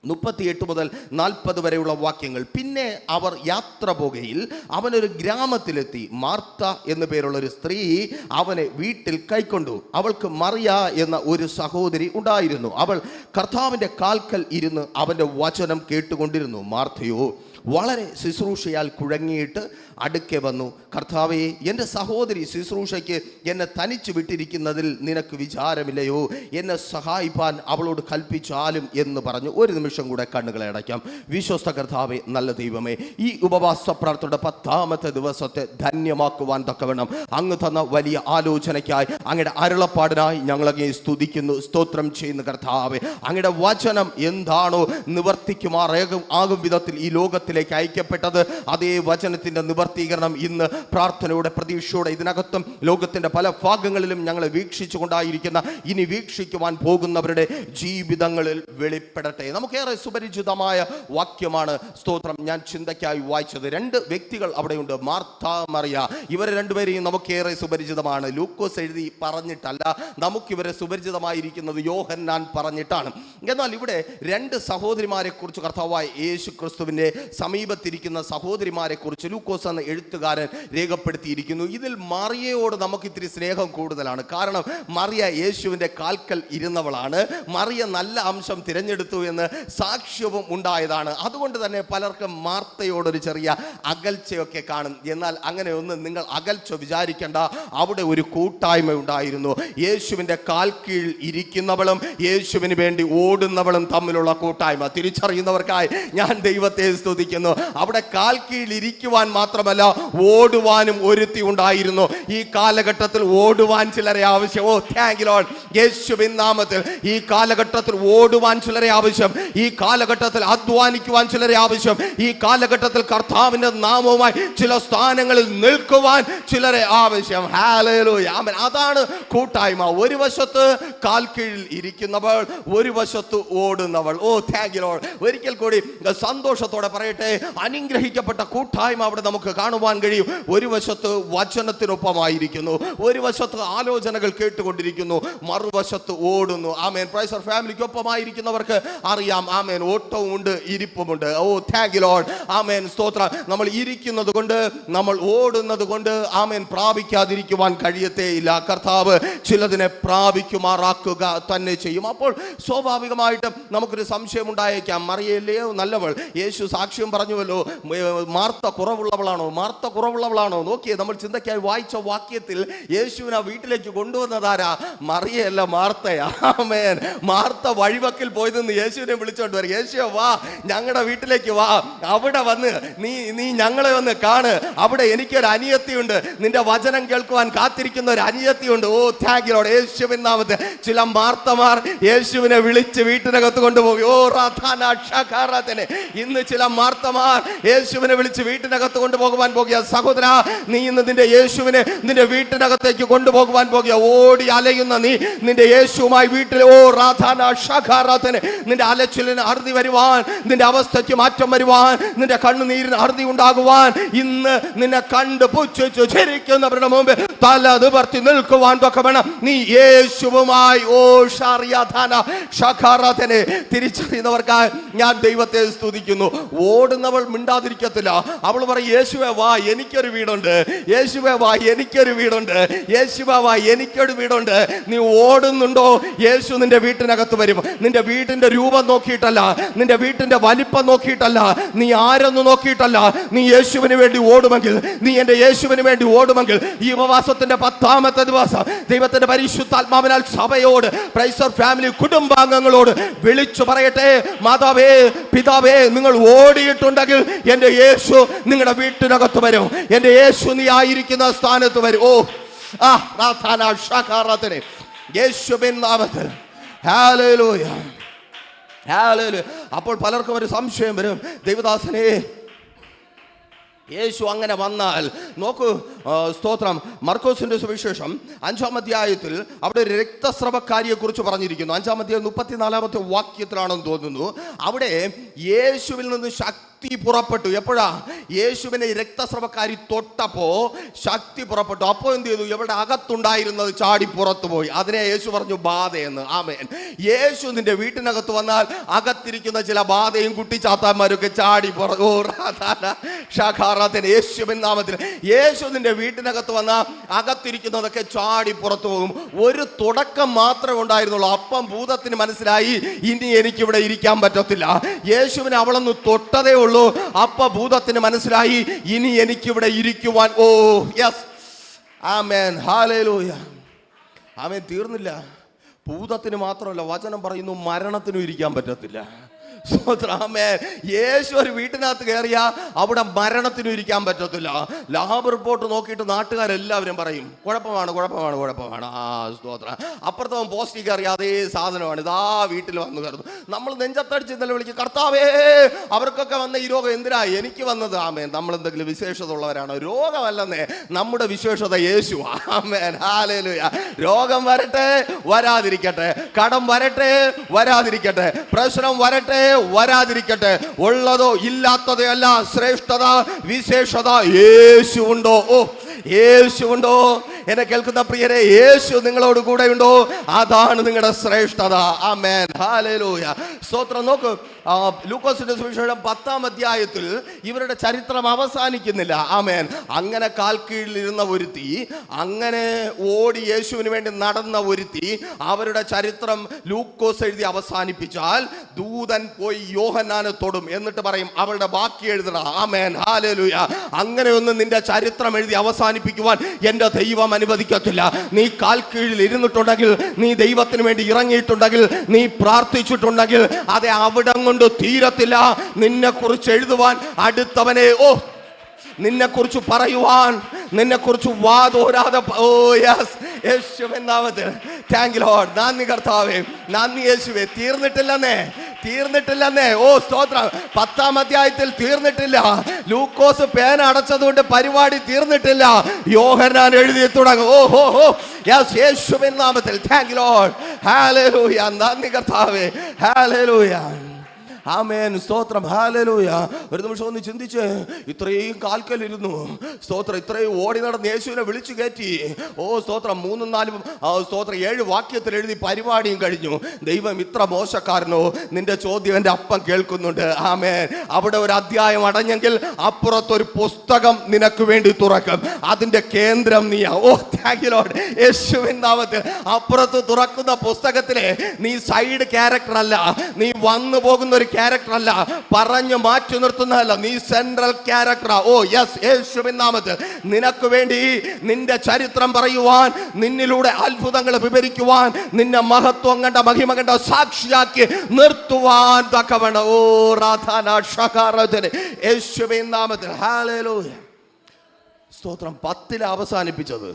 മുപ്പത്തിയെട്ട് മുതൽ നാൽപ്പത് വരെയുള്ള വാക്യങ്ങൾ. പിന്നെ അവർ യാത്ര പോകുകയിൽ അവനൊരു ഗ്രാമത്തിലെത്തി. മാർത്ത എന്നു പേരുള്ള ഒരു സ്ത്രീ അവനെ വീട്ടിൽ കൈക്കൊണ്ടു. അവൾക്ക് മറിയ എന്ന ഒരു സഹോദരി ഉണ്ടായിരുന്നു. അവൾ കർത്താവിന്റെ കാൽക്കൽ ഇരുന്ന് അവന്റെ വചനം കേട്ടുകൊണ്ടിരുന്നു. മാർത്തയോ വളരെ ശുശ്രൂഷയാൽ കുഴങ്ങിയിട്ട് അടുക്കെ വന്നു. കർത്താവെ എന്റെ സഹോദരി ശുശ്രൂഷയ്ക്ക് എന്നെ തനിച്ചു വിട്ടിരിക്കുന്നതിൽ നിനക്ക് വിചാരമില്ലയോ? എന്നെ സഹായിപ്പാൻ അവളോട് കൽപ്പിച്ചാലും എന്ന് പറഞ്ഞു. ഒരു നിമിഷം കൂടെ കണ്ണുകളെ അടയ്ക്കാം. വിശ്വസ്ത കർത്താവെ നല്ല ദൈവമേ ഈ ഉപവാസ പ്രാർത്ഥനയുടെ പത്താമത്തെ ദിവസത്തെ ധന്യമാക്കുവാൻ തക്കവണ്ണം അങ്ങ് തന്ന വലിയ ആലോചനയ്ക്കായി അങ്ങയുടെ അരുളപ്പാടിനായി ഞങ്ങളങ്ങേ സ്തുതിക്കുന്നു സ്തോത്രം ചെയ്യുന്ന കർത്താവെ. അങ്ങയുടെ വചനം എന്താണോ നിവർത്തിക്കുമാറേകും ആകും വിധത്തിൽ ഈ ലോകത്തിലേക്ക് അയക്കപ്പെട്ടത്. അതേ വചനത്തിന്റെ നിവർത്തീകരണം ഇന്ന് പ്രാർത്ഥനയുടെ പ്രതീക്ഷയോടെ ഇതിനകത്തും ലോകത്തിന്റെ പല ഭാഗങ്ങളിലും ഞങ്ങൾ വീക്ഷിച്ചു കൊണ്ടായിരിക്കുന്ന ഇനി വീക്ഷിക്കുവാൻ പോകുന്നവരുടെ ജീവിതങ്ങളിൽ വെളിപ്പെടട്ടെ. നമുക്കേറെ സുപരിചിതമായ വാക്യമാണ് സ്തോത്രം. ഞാൻ ചിന്തയ്ക്കായി വായിച്ചത്. രണ്ട് വ്യക്തികൾ അവിടെയുണ്ട്. മാർത്ത മറിയ. ഇവരെ രണ്ടുപേരെയും നമുക്കേറെ സുപരിചിതമാണ്. ലൂക്കോസ് എഴുതി പറഞ്ഞിട്ടല്ല നമുക്കിവരെ സുപരിചിതമായിരിക്കുന്നത് യോഹന്നാൻ പറഞ്ഞിട്ടാണ്. എന്നാൽ ഇവിടെ രണ്ട് സഹോദരിമാരെ കുറിച്ച് കർത്താവായ യേശു ക്രിസ്തുവിന്റെ സമീപത്തിരിക്കുന്ന സഹോദരിമാരെ കുറിച്ച് ലൂക്കോസ് എന്ന എഴുത്തുകാരൻ രേഖപ്പെടുത്തിയിരിക്കുന്നു. ഇതിൽ മറിയയോട് നമുക്ക് ഇത്തിരി സ്നേഹം കൂടുതലാണ്. കാരണം മറിയ യേശുവിന്റെ കാൽക്കൽ ഇരുന്നവളാണ്. മറിയ നല്ല അംശം തിരഞ്ഞെടുത്തു എന്ന് സാക്ഷ്യവും ഉണ്ടായതാണ്. അതുകൊണ്ട് തന്നെ പലർക്കും മാർത്തയോടൊരു ചെറിയ അകൽച്ചയൊക്കെ കാണും. എന്നാൽ അങ്ങനെ ഒന്നും നിങ്ങൾ അകൽച്ച വിചാരിക്കേണ്ട. അവിടെ ഒരു കൂട്ടായ്മ ഉണ്ടായിരുന്നു. യേശുവിന്റെ കാൽക്കീഴിൽ കീഴിൽ ഇരിക്കുന്നവളും യേശുവിന് വേണ്ടി ഓടുന്നവളും തമ്മിലുള്ള കൂട്ടായ്മ. തിരിച്ചറിയുന്നവർക്കായി ഞാൻ ദൈവത്തെ സ്തുതിക്കുന്നു. അവിടെ കാൽക്കീഴിൽ കാൽ കീഴിലിരിക്കുവാൻ മാത്രമല്ല ഓടുവാനും ഒരുത്തി ഉണ്ടായിരുന്നു. ഈ കാലഘട്ടത്തിൽ ഓടുവാൻ ചിലരെ ആവശ്യം. ഓ താങ്ക് ലോഡ് യേശുവിൻ നാമത്തിൽ ഈ കാലഘട്ടത്തിൽ ഓടുവാൻ ചിലരെ ആവശ്യം. ഈ കാലഘട്ടത്തിൽ അധ്വാനിക്കുവാൻ ചിലരെ ആവശ്യം. ഈ കാലഘട്ടത്തിൽ കർത്താവിന്റെ നാമവുമായി ചില സ്ഥാനങ്ങളിൽ നിൽക്കുവാൻ ചിലരെ ആവശ്യം. ഹാലോ അതാണ് കൂട്ടായ്മ. ഒരു വശത്ത് കാൽ കീഴിൽ ഇരിക്കുന്നവൾ ഒരു വശത്ത് ഓടുന്നവൾ. ഓ താങ്ക് ലോഡ് ഒരിക്കൽ കൂടി സന്തോഷത്തോടെ പറയട്ടെ. അനുഗ്രഹിക്കപ്പെട്ട കൂട്ടായ്മ അവിടെ നമുക്ക് കാണുവാൻ കഴിയും. ഒരു വശത്ത് വചനത്തിനൊപ്പമായിരിക്കുന്നു. ഒരു വശത്ത് ആലോചനകൾ കേട്ടുകൊണ്ടിരിക്കുന്നു. മറുവശത്ത് ഓടുന്നു. ആമേൻ. പ്രൈസർ ഫാമിലിക്കൊപ്പമായിരിക്കുന്നവർക്ക് അറിയാം. ആമേൻ. ഓട്ടവും ഉണ്ട് ഇരിപ്പുമുണ്ട്. ഓ താങ്ക് ലോഡ് ആമേൻ. സ്തോത്ര. നമ്മൾ ഇരിക്കുന്നത് കൊണ്ട് നമ്മൾ ഓടുന്നത് കൊണ്ട് ആമേൻ പ്രാപിക്കാതിരിക്കുവാൻ കഴിയത്തേ ഇല്ല കർത്താവ് ചിലതിനെ പ്രാപിക്കുമാറാക്കുക തന്നെ ചെയ്യും. അപ്പോൾ സ്വാഭാവികമായിട്ട് നമുക്കൊരു സംശയം ഉണ്ടായേക്കാം മറിയല്ലയോ നല്ലവൾ. യേശു സാക്ഷ്യം പറഞ്ഞുവല്ലോ. മാർത്ത കുറവുള്ളവളാണോ? മാർത്ത കുറവുള്ളവളാണോ? നോക്കിയേ നമ്മൾ ചിന്തയ്ക്കായി വായിച്ച വാക്യത്തിൽ യേശുവിനെ വീട്ടിലേക്ക് കൊണ്ടുവന്നതാരാ മറിയല്ല മാർത്തയാ. ആമേൻ. മാർത്ത വഴിവക്കിൽ പോയി നിന്ന് യേശുവിനെ വിളിച്ചോണ്ട് വരും. യേശു വാ ഞങ്ങളുടെ വീട്ടിലേക്ക് വാ. അവിടെ വന്ന് നീ നീ ഞങ്ങളെ വന്ന് കാണ്. അവിടെ എനിക്കൊരു അനിയത്തിയുണ്ട്. നിന്റെ വചനം കേൾക്കുവാൻ കാത്തിരിക്കുന്ന ഒരു അനിയത്തിയുണ്ട്. ഓ ത്യാഗിലോട് യേശുവിൻ നാമത്തെ ചില മാർത്തമാർ യേശുവിനെ വിളിച്ച് വീട്ടിനകത്ത് കൊണ്ടുപോകും. ഓ റാഥാന ഷഖാറാത്തനെ ഇന്ന് ചില മാർത്തമാർ യേശുവിനെ വിളിച്ച് വീട്ടിനകത്ത് കൊണ്ടുപോകുവാൻ പോകുക സഹോദര നീ ഇന്ന് നിന്റെ യേശുവിനെ നിന്റെ വീട്ടിനകത്തേക്ക് കൊണ്ടുപോകുവാൻ പോകുക ഓടി അലയുന്ന നീ നിന്റെ യേശുവുമായി വീട്ടിൽ ഓ ഷഖാറാത്തനെ നിന്റെ അലച്ചിലിന് അറുതി വരുവാൻ നിന്റെ അവസ്ഥയ്ക്ക് മാറ്റം വരുവാൻ നിന്റെ കണ്ണുനീരിന് അറുതി ഉണ്ടാകുവാൻ ഇന്ന് നിന്നെ കണ്ട് പുച്ഛിച്ചു ചിരിക്കുന്നവരുടെ മുമ്പ് തല നിവർത്തി നിൽക്കുവാൻ തൊക്കെ വേണം നീ യേശുവുമായി ഓ ഷാറിയാധാന ഷഖാറാഥനെ തിരിച്ചറിയുന്നവർക്കായി ഞാൻ ദൈവത്തെ സ്തുതിക്കുന്നു. ഓടുന്നവൾ മിണ്ടാതിരിക്കത്തില്ല. അവൾ പറയും യേശുവെ വാ എനിക്കൊരു വീടുണ്ട്. യേശുവെ വാ എനിക്കൊരു വീടുണ്ട്. യേശുവെ വാ എനിക്കൊരു വീടുണ്ട്. നീ ഓടുന്നുണ്ടോ? യേശു നിന്റെ വീട്ടിനകത്ത് വരും. നിന്റെ വീടിന്റെ രൂപം നോക്കിയിട്ടല്ല. നിന്റെ വീട്ടിന്റെ വലിപ്പം നോക്കിയിട്ടല്ല. നീ ആരെന്ന് നോക്കിയിട്ടല്ല. നീ യേശുവിന് വേണ്ടി ഓടുമെങ്കിൽ നീ എന്റെ യേശുവിന് വേണ്ടി ഓടുമെങ്കിൽ ഈ ഉപവാസത്തിന്റെ പത്താമത്തെ ദിവസം ദൈവത്തിന്റെ പരിശുദ്ധാത്മാവിനാൽ സഭയോട് പ്രൈസർ ഫാമിലി കുടുംബാംഗങ്ങളോട് വിളിച്ചു പറയട്ടെ. മാതാവേ പിതാവേ നിങ്ങൾ ഓടിയിട്ടുണ്ടെങ്കിൽ എന്റെ യേശു നിങ്ങളുടെ വീട്ടിനകത്ത് വരും. എന്റെ യേശു നീ ആയിരിക്കുന്ന സ്ഥാനത്ത് വരും. ഓ ആ അപ്പോൾ പലർക്കും ഒരു സംശയം വരും. ദൈവദാസനെ യേശു അങ്ങനെ വന്നാൽ നോക്കൂ സ്തോത്രം. മർക്കോസിന്റെ സുവിശേഷം അഞ്ചാം അധ്യായത്തിൽ അവിടെ ഒരു രക്തസ്രവക്കാരിയെ കുറിച്ച് പറഞ്ഞിരിക്കുന്നു. അഞ്ചാം അധ്യായം മുപ്പത്തിനാലാമത്തെ വാക്യത്തിലാണെന്ന് തോന്നുന്നു. അവിടെ യേശുവിൽ നിന്ന് ശക്തി പുറപ്പെട്ടു. എപ്പോഴാ? യേശുവിനെ രക്തസ്രവക്കാരി തൊട്ടപ്പോ ശക്തി പുറപ്പെട്ടു. അപ്പോൾ എന്ത് ചെയ്തു? എവിടെ അകത്തുണ്ടായിരുന്നത് ചാടി പുറത്തു പോയി അതിനെ യേശു പറഞ്ഞു ബാധയെന്ന്. ആമേൻ. യേശു നിന്റെ വീട്ടിനകത്ത് വന്നാൽ അകത്തിരിക്കുന്ന ചില ബാധയും കുട്ടിച്ചാത്താന്മാരൊക്കെ ചാടി പുറ ഓ റാധാന ഷാഖാറാത്തൻ യേശുവിൻ നാമത്തിൽ. യേശു നിന്റെ വീട്ടിനകത്ത് വന്നാൽ അകത്തിരിക്കുന്നതൊക്കെ ചാടി പുറത്തു പോകും. ഒരു തുടക്കം മാത്രമേ ഉണ്ടായിരുന്നുള്ളൂ. അപ്പം ഭൂതത്തിന് മനസ്സിലായി ഇനി എനിക്കിവിടെ ഇരിക്കാൻ പറ്റത്തില്ല. യേശുവിനെ അവളൊന്ന് തൊട്ടതേ ഉള്ളൂ. അപ്പ ഭൂതത്തിന് മനസ്സിലായി ഇനി എനിക്കിവിടെ ഇരിക്കുവാൻ ഓ യെസ് ആമേൻ ഹാലേലൂയ ആമേൻ തീർന്നില്ല. ഭൂതത്തിന് മാത്രമല്ല വചനം പറയുന്നു മരണത്തിനും ഇരിക്കാൻ പറ്റത്തില്ല. സ്വത്രാമേ യേശു ഒരു വീട്ടിനകത്ത് കയറിയ അവിടെ മരണത്തിന് ഇരിക്കാൻ പറ്റത്തില്ല. ലാബ് റിപ്പോർട്ട് നോക്കിയിട്ട് നാട്ടുകാരെല്ലാവരും പറയും കുഴപ്പമാണ് കുഴപ്പമാണ് കുഴപ്പമാണ്. ആ സ്തോത്ര അപ്പുറത്തവൻ പോസ്റ്റിൽ കയറിയ അതേ സാധനമാണ് ഇതാ വീട്ടിൽ വന്നു കയറുന്നു നമ്മൾ നെഞ്ചത്തടിച്ച് ഇന്നലെ വിളിക്കും കർത്താവേ അവർക്കൊക്കെ വന്ന ഈ രോഗം എന്തിനാ? എനിക്ക് വന്നത് ആമേ നമ്മൾ എന്തെങ്കിലും വിശേഷത ഉള്ളവരാണോ രോഗമല്ലെന്നേ നമ്മുടെ വിശേഷത യേശു. ആമേൻ. ഹാലേലുയ രോഗം വരട്ടെ വരാതിരിക്കട്ടെ. കടം വരട്ടെ വരാതിരിക്കട്ടെ. പ്രശ്നം വരട്ടെ വരാതിരിക്കട്ടെ. ഉള്ളതോ ഇല്ലാത്തതോ അല്ല ശ്രേഷ്ഠത വിശേഷത യേശു ഉണ്ടോ ഓ യേശു ഉണ്ടോ എന്നെ കേൾക്കുന്ന പ്രിയരെ യേശു നിങ്ങളോട് കൂടെ ഉണ്ടോ അതാണ് നിങ്ങളുടെ ശ്രേഷ്ഠത. ആ മേൻ ഹാലേലൂയ സ്തോത്രം നോക്കൂ. ലൂക്കോസിന്റെ സുവിശേഷം പത്താം അധ്യായത്തിൽ ഇവരുടെ ചരിത്രം അവസാനിക്കുന്നില്ല. ആമേൻ. അങ്ങനെ കാൽ കീഴിലിരുന്ന ഒരുത്തി അങ്ങനെ ഓടി യേശുവിന് വേണ്ടി നടന്ന ഒരുത്തി അവരുടെ ചരിത്രം ലൂക്കോസ് എഴുതി അവസാനിപ്പിച്ചാൽ ദൂതൻ പോയി യോഹന്നാനെ തൊടും എന്നിട്ട് പറയും അവളുടെ ബാക്കി എഴുതണം. ആമേൻ. അങ്ങനെ അങ്ങനെയൊന്നും നിന്റെ ചരിത്രം എഴുതി അവസാനിപ്പിക്കുവാൻ എന്റെ ദൈവം അനുവദിക്കത്തില്ല. നീ കാൽ കീഴിൽ ഇരുന്നിട്ടുണ്ടെങ്കിൽ നീ ദൈവത്തിന് വേണ്ടി ഇറങ്ങിയിട്ടുണ്ടെങ്കിൽ നീ പ്രാർത്ഥിച്ചിട്ടുണ്ടെങ്കിൽ അതെ അവിടം കൊണ്ട് തീരത്തില്ല. നിന്നെ കുറിച്ച് എഴുതുവാൻ അടുത്തവനെ ഓ നിന്നെ കുറിച്ച് പറയുവാൻ നിന്നെ കുറിച്ച് വാതോരാതെ ഓ യെസ് യേശുവിൻ നാമത്തിൽ താങ്ക് ലോഡ് നന്ദി കർത്താവേ. നന്ദി യേശുവേ. തീർന്നിട്ടില്ലെന്നേ. തീർന്നിട്ടില്ലെന്നേ. ഓ സ്തോത്രം. പത്താം അധ്യായത്തിൽ തീർന്നിട്ടില്ല. ലൂക്കോസ് പേന അടച്ചതുകൊണ്ട് പരിപാടി തീർന്നിട്ടില്ല. യോഹനാൻ എഴുതി തുടങ്ങും. ഓ ഹോ ഹോ. യെസ് യേശുവിൻ നാമത്തിൽ താങ്ക് ലോഡ് ഹാലൂയ നന്ദി കർത്താവേ. ഹാലൂയ ആമേൻ. സ്തോത്രം. ഹാലലൂയ ഒരു നിമിഷം ഒന്ന് ചിന്തിച്ച്. ഇത്രയും കാൽക്കലിരുന്നു. സ്തോത്രം. ഇത്രയും ഓടി നടന്ന് യേശുവിനെ വിളിച്ചു കയറ്റി. ഓ സ്തോത്രം. മൂന്നും നാലും സ്തോത്രം. ഏഴ് വാക്യത്തിൽ എഴുതി പരിപാടിയും കഴിഞ്ഞു. ദൈവം ഇത്ര മോശക്കാരനോ? നിന്റെ ചോദ്യം എന്റെ അപ്പം കേൾക്കുന്നുണ്ട്. ആമേൻ. അവിടെ ഒരു അധ്യായം അടഞ്ഞെങ്കിൽ അപ്പുറത്തൊരു പുസ്തകം നിനക്ക് വേണ്ടി തുറക്കും. അതിന്റെ കേന്ദ്രം നീ ഓ താങ്ക് യേശുവിൻ നാമത്തിൽ അപ്പുറത്ത് തുറക്കുന്ന പുസ്തകത്തിലെ നീ സൈഡ് ക്യാരക്ടർ അല്ല. നീ വന്നു പോകുന്ന ഒരു ക്യാരക്ടർ അല്ല പറഞ്ഞു മാറ്റി നിർത്തുന്നതല്ല. നീ സെൻട്രൽ ക്യാരക്ടർ ഓ യെസ് യേശുവിൻ നാമത്തിൽ. നിനക്ക് വേണ്ടി നിന്റെ ചരിത്രം പറയുവാൻ നിന്നിലൂടെ അത്ഭുതങ്ങൾ വിവരിക്കുവാൻ നിന്നെ മഹത്വം കണ്ട മഹിമ കണ്ട സാക്ഷിയാക്കി നിർത്തുവാൻ തക്കവണ ഓ റാധാന യേശുവിൻ നാമത്തിൽ. സ്തോത്രം പത്തിൽ അവസാനിപ്പിച്ചത്.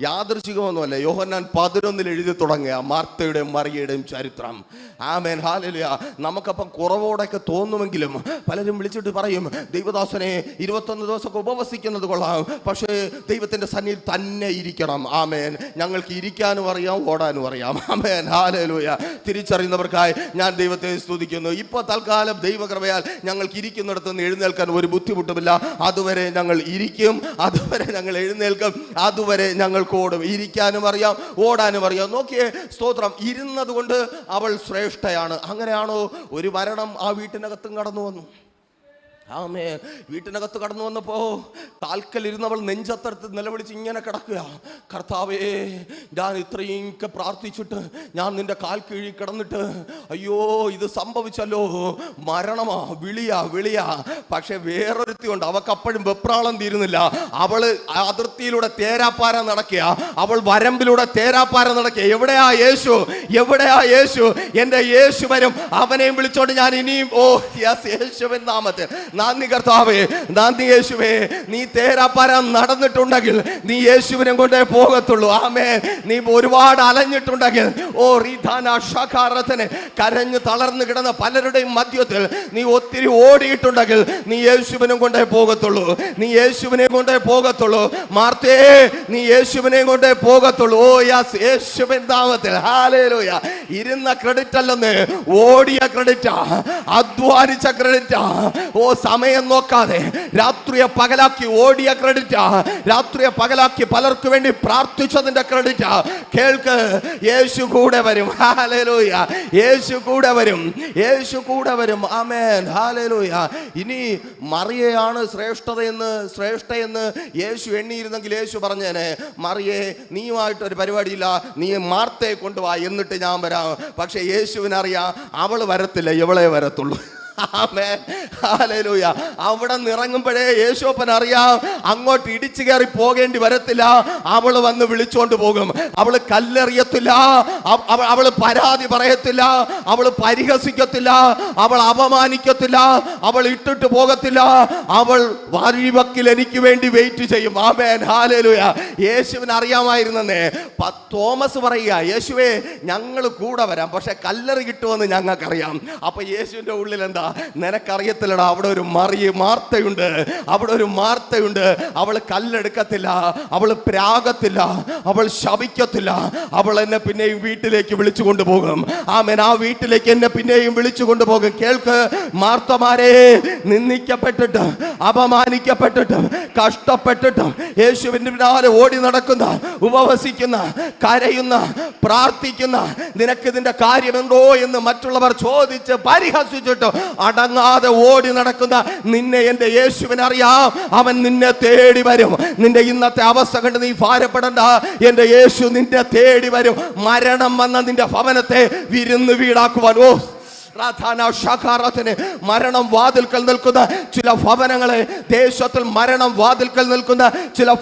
യാദൃശികമൊന്നുമല്ല. യോഹന്നാൻ പതിനൊന്നിൽ എഴുതി തുടങ്ങുക. മാർത്തയുടെയും മറിയയുടെയും ചരിത്രം. ആമേൻ. ഹാലലിയ. നമുക്കപ്പം കുറവോടൊക്കെ തോന്നുമെങ്കിലും പലരും വിളിച്ചിട്ട് പറയും ദൈവദാസനെ ഇരുപത്തൊന്ന് ദിവസമൊക്കെ ഉപവസിക്കുന്നത് കൊള്ളാം. പക്ഷേ ദൈവത്തിന്റെ സന്നിധി തന്നെ ഇരിക്കണം. ആമേൻ. ഞങ്ങൾക്ക് ഇരിക്കാനും അറിയാം ഓടാനും അറിയാം. ആമേൻ. ഹാലലുയ. തിരിച്ചറിയുന്നവർക്കായി ഞാൻ ദൈവത്തെ സ്തുതിക്കുന്നു. ഇപ്പോൾ തൽക്കാലം ദൈവകൃപയാൽ ഞങ്ങൾക്ക് ഇരിക്കുന്നിടത്ത് നിന്ന് എഴുന്നേൽക്കാൻ ഒരു ബുദ്ധിമുട്ടുമില്ല. അതുവരെ ഞങ്ങൾ ഇരിക്കും. അതുവരെ ഞങ്ങൾ എഴുന്നേൽക്കും. അതുവരെ ഞങ്ങൾക്ക് ഓടും ഇരിക്കാനും അറിയാം ഓടാനും അറിയാം. നോക്കിയേ സ്തോത്രം. ഇരുന്നത് കൊണ്ട് അവൾ ശ്രേഷ്ഠയാണ്. അങ്ങനെയാണോ ഒരു മരണം ആ വീട്ടിനകത്തും കടന്നു വന്നു ആമേ വീട്ടിനകത്ത് കടന്നു വന്നപ്പോ താൽക്കലിരുന്നവൾ നെഞ്ചത്തടുത്ത് നിലവിളിച്ച് ഇങ്ങനെ കിടക്കുക. കർത്താവേ ഞാൻ ഇത്രയും പ്രാർത്ഥിച്ചിട്ട് ഞാൻ നിന്റെ കാൽ കീഴി കിടന്നിട്ട് അയ്യോ ഇത് സംഭവിച്ചല്ലോ. മരണമാ വിളിയാ വിളിയാ. പക്ഷെ വേറൊരുത്തി അവൾക്ക് അപ്പോഴും വെപ്രാളം തീരുന്നില്ല. അവൾ അതിർത്തിയിലൂടെ തേരാപ്പാര നടക്കുക. അവൾ വരമ്പിലൂടെ തേരാപ്പാര നടക്കുക. എവിടെയാ യേശു? എവിടെയാ യേശു? എന്റെ യേശു വരും. അവനെയും വിളിച്ചോണ്ട് ഞാൻ ഇനിയും ഓ യെസ് യേശുവിൻ നന്ദി കർത്താവേ നന്ദി യേശുവേ. നീ തേരാപ്പാര നടന്നിട്ടുണ്ടെങ്കിൽ നീ യേശുവിനെ കൊണ്ടേ പോകത്തുള്ളൂ. ആമേ നീ ഒരുപാട് അലഞ്ഞിട്ടുണ്ടെങ്കിൽ ഓ റീധാന ഷഖാറത്തിന് കരഞ്ഞു തളർന്നു കിടന്ന പലരുടെയും മധ്യത്തിൽ നീ ഒത്തിരി ഓടിയിട്ടുണ്ടെങ്കിൽ നീ യേശുവിനെ കൊണ്ടേ പോകത്തുള്ളൂ. നീ യേശുവിനെ കൊണ്ടേ പോകത്തുള്ളൂ. മാർത്തേ നീ യേശുവിനെ കൊണ്ടേ പോകത്തുള്ളൂ. ഓ യാസ് യേശുവിൻ നാമത്തിൽ. ഹാലേലൂയ. ഇരുന്ന ക്രെഡിറ്റ് അല്ലെന്ന് ഓടിയ ക്രെഡിറ്റാ അധ്വാനിച്ച ക്രെഡിറ്റാ. ഓ സമയം നോക്കാതെ രാത്രിയെ പകലാക്കി ഓടിയ ക്രെഡിറ്റാ രാത്രിയെ പകലാക്കി പലർക്കു വേണ്ടി പ്രാർത്ഥിച്ചതിന്റെ ക്രെഡിറ്റാ കേൾക്ക് യേശു കൂടെ വരും. ഹാലലൂയ യേശു കൂടെ വരും. യേശു കൂടെ വരും. ആമേൻ. ഹാലലൂയ ഇനി മറിയയാണ് ശ്രേഷ്ഠതയെന്ന് ശ്രേഷ്ഠയെന്ന് യേശു എണ്ണിയിരുന്നെങ്കിൽ യേശു പറഞ്ഞേനെ മറിയെ നീയുമായിട്ട് ഒരു പരിപാടിയില്ല. നീ മാർത്തയെ കൊണ്ടുപോവാ എന്നിട്ട് ഞാൻ വരാം. പക്ഷെ യേശുവിനറിയാം അവൾ വരത്തില്ല. ഇവളെ വരത്തുള്ളൂ. അവിടെ നിറങ്ങുമ്പോഴേ യേശോപ്പൻ അറിയാം അങ്ങോട്ട് ഇടിച്ചു കയറി പോകേണ്ടി വരത്തില്ല. അവൾ വന്ന് വിളിച്ചോണ്ട് പോകും. അവൾ കല്ലെറിയത്തില്ല. അവൾ പരാതി പറയത്തില്ല. അവൾ പരിഹസിക്കത്തില്ല. അവൾ അപമാനിക്കത്തില്ല. അവൾ ഇട്ടിട്ട് പോകത്തില്ല. അവൾ വഴിവക്കിൽ എനിക്ക് വേണ്ടി വെയിറ്റ് ചെയ്യും. ആമേൻ. ഹാലേലൂയ യേശുവിന് അറിയാമായിരുന്നേ പ- തോമസ് പറയുക യേശുവേ ഞങ്ങൾ കൂടെ വരാം. പക്ഷെ കല്ലറി കിട്ടുമെന്ന് ഞങ്ങൾക്കറിയാം. അപ്പൊ യേശുവിന്റെ ഉള്ളിൽ എന്താ നിനക്കറിയത്തില്ലടാ അവിടെ ഒരു മറിയ മാർത്തയുണ്ട്. അവിടെ ഒരു മാർത്തയുണ്ട്. അവൾ കല്ലെടുക്കത്തില്ല അവൾ പ്രാഗത്തില്ല അവൾ ശപിക്കത്തില്ല. അവൾ എന്നെ പിന്നെയും വീട്ടിലേക്ക് വിളിച്ചു കൊണ്ടുപോകും. ആമേൻ. ആ വീട്ടിലേക്ക് എന്നെ പിന്നെയും വിളിച്ചു കൊണ്ടുപോകും. കേൾക്ക് മാർത്തമാരെ നിന്ദിക്കപ്പെട്ടിട്ട് അപമാനിക്കപ്പെട്ടിട്ട് കഷ്ടപ്പെട്ടിട്ട് യേശുവിന്റെ പിന്നാലെ ഓടി നടക്കുന്ന ഉപവസിക്കുന്ന കരയുന്ന പ്രാർത്ഥിക്കുന്ന നിനക്ക് ഇതിന്റെ കാര്യമെന്തോ എന്ന് മറ്റുള്ളവർ ചോദിച്ച് പരിഹസിച്ചിട്ട് അടങ്ങാതെ ഓടി നടക്കുന്ന നിന്നെ എന്റെ യേശുവിനെ അറിയാം. അവൻ നിന്നെ തേടി വരും. നിന്റെ ഇന്നത്തെ അവസ്ഥ കണ്ട് നീ ഭാരപ്പെടണ്ട. എന്റെ യേശു നിന്നെ തേടി വരും. മരണം വന്ന നിന്റെ ഭവനത്തെ വിരുന്ന് വീടാക്കുവാൻ. ഓ മരണം വാതിൽക്കൽ നിൽക്കുന്ന ചില ഭവനങ്ങളെ ദേശത്തിൽ മരണം വാതിൽക്കൽ നിൽക്കുന്ന ചില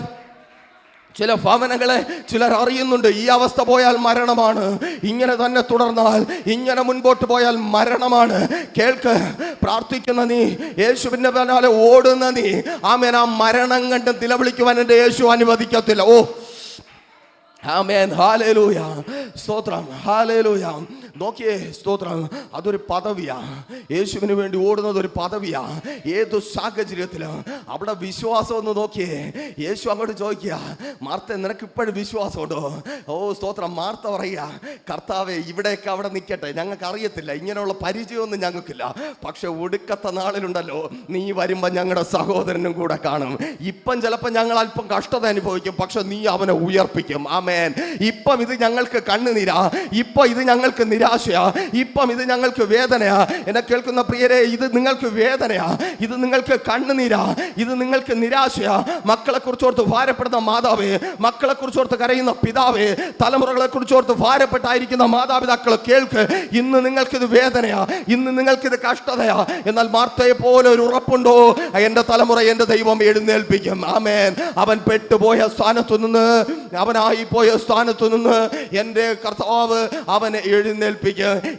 ചില ഭവനങ്ങളെ ചിലർ അറിയുന്നുണ്ട്. ഈ അവസ്ഥ പോയാൽ മരണമാണ്. ഇങ്ങനെ തന്നെ തുടർന്നാൽ ഇങ്ങനെ മുൻപോട്ട് പോയാൽ മരണമാണ്. കേൾക്ക് പ്രാർത്ഥിക്കുന്ന നീ യേശുവിന്റെ പിന്നാലെ ഓടുന്ന നീ ആമേൻ ആ മരണം കണ്ട് നിലവിളിക്കുവാൻ എന്റെ യേശു അനുവദിക്കത്തില്ല. ഓ ആമേൻ ഹാലേലൂയ സ്തോത്രം ഹാലേലൂയ. നോക്കിയേ സ്തോത്രം. അതൊരു പദവിയാ. യേശുവിന് വേണ്ടി ഓടുന്നത് ഒരു പദവിയാ. ഏതു സാഹചര്യത്തിലും അവിടെ വിശ്വാസം ഒന്ന് നോക്കിയേ. യേശു അങ്ങോട്ട് ചോദിക്കുക മാർത്ത നിനക്ക് ഇപ്പോഴും വിശ്വാസമുണ്ടോ? ഓ സ്തോത്രം മാർത്ത പറയുക കർത്താവെ ഇവിടെയൊക്കെ അവിടെ നിൽക്കട്ടെ. ഞങ്ങൾക്ക് അറിയത്തില്ല. ഇങ്ങനെയുള്ള പരിചയമൊന്നും ഞങ്ങൾക്കില്ല. പക്ഷെ ഒടുക്കത്തെ നാളിലുണ്ടല്ലോ നീ വരുമ്പോൾ ഞങ്ങളുടെ സഹോദരനും കൂടെ കാണും. ഇപ്പം ചിലപ്പോൾ ഞങ്ങൾ അല്പം കഷ്ടത അനുഭവിക്കും. പക്ഷെ നീ അവനെ ഉയർപ്പിക്കും. ആമേൻ. ഇപ്പം ഇത് ഞങ്ങൾക്ക് കണ്ണുനീരാ. ഇപ്പം ഇത് ഞങ്ങൾക്ക് നിരാശയാ ഇപ്പം ഇത് ഞങ്ങൾക്ക് വേദനയാ. എന്നെ കേൾക്കുന്ന പ്രിയരെ ഇത് നിങ്ങൾക്ക് വേദനയാ. ഇത് നിങ്ങൾക്ക് കണ്ണുനീരാ. ഇത് നിങ്ങൾക്ക് നിരാശയാ. മക്കളെ കുറിച്ചോർത്ത് ഭാരപ്പെടുന്ന മാതാവേ മക്കളെ കുറിച്ചോർത്ത് കരയുന്ന പിതാവേ തലമുറകളെ കുറിച്ചോർത്ത് ഭാരപ്പെട്ടായിരിക്കുന്ന മാതാപിതാക്കൾ കേൾക്ക്. ഇന്ന് നിങ്ങൾക്കിത് വേദനയാ. ഇന്ന് നിങ്ങൾക്കിത് കഷ്ടതയാ. എന്നാൽ മാർത്തയെ പോലെ ഒരു ഉറപ്പുണ്ടോ? എന്റെ തലമുറ എന്റെ ദൈവം എഴുന്നേൽപ്പിക്കും. ആമേൻ. അവൻ പെട്ടുപോയ സ്ഥാനത്തു നിന്ന് അവനായി പോയ സ്ഥാനത്തു നിന്ന് എന്റെ കർത്താവ് അവനെ എഴുന്നേൽപ്പിക്കും.